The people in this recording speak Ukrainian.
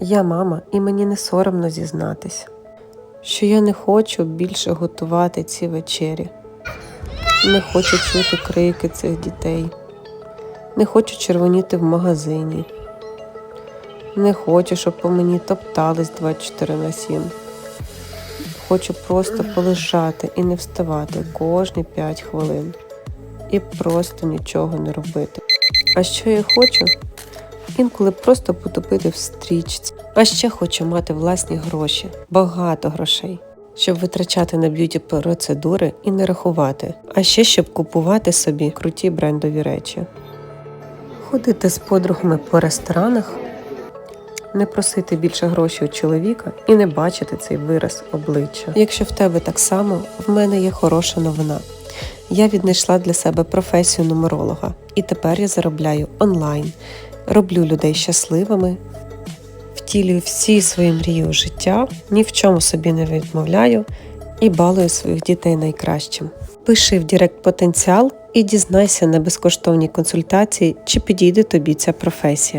Я мама, і мені не соромно зізнатись, що я не хочу більше готувати ці вечері. Не хочу чути крики цих дітей. Не хочу червоніти в магазині. Не хочу, щоб по мені топтались 24 на 7. Хочу просто полежати і не вставати кожні 5 хвилин. І просто нічого не робити. А що я хочу? Інколи просто потопити в стрічці. А ще хочу мати власні гроші, багато грошей, щоб витрачати на б'юті процедури і не рахувати. А ще щоб купувати собі круті брендові речі. Ходити з подругами по ресторанах, не просити більше грошей у чоловіка і не бачити цей вираз обличчя. Якщо в тебе так само, в мене є хороша новина. Я віднайшла для себе професію нумеролога, і тепер я заробляю онлайн, роблю людей щасливими, втілюю всі свої мрії у життя, ні в чому собі не відмовляю. І балую своїх дітей найкращим. Пиши в Директ потенціал і дізнайся на безкоштовній консультації, чи підійде тобі ця професія.